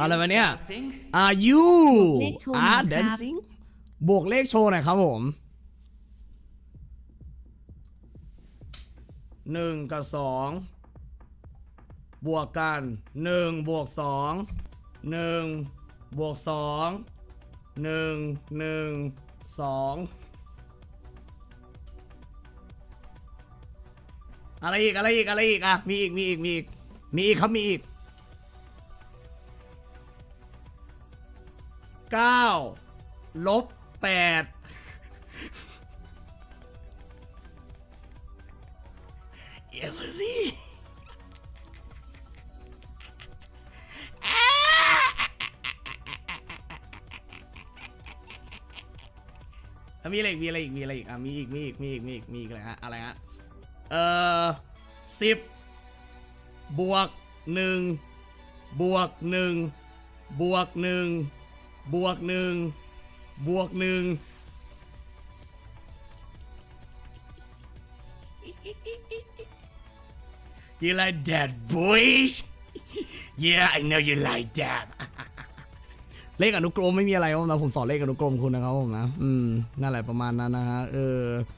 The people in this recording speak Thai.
อะไรวะเนี่ย dancing? Are you เลขโชว์ Are หน่อยครับ dancing บวกเลขโชว์หน่อยครับผมหนึ่งกับสองบวกกันหนึ่งบวกสองหนึ่งบวกสองหนึ่งหนึ่งสองอะไรอีกอะไรอีกอะไรอีกอะมีอีกมีอีกมีอีกมีอีกครับมีอีก เก้าลบแปดเดี๋ยวมาสิอะมีอะไรอีกมีอะไรอีกมีอะไรอีกอะมีอีกมีอีกมีอีกมีอีกมีอีกอะไรฮะอะไรฮะเอ่อสิบบวกหนึ่งบวกหนึ่งบวกหนึ่ง บวกหนึ่งบวกหนึ่ง You like that voice? Yeah, I know you like that. เลขอนุกรมไม่มีอะไรครับนะผมสอนเลขอนุกรมคุณนะครับผมนะ อืม นั่นแหละประมาณนั้นนะฮะ เออ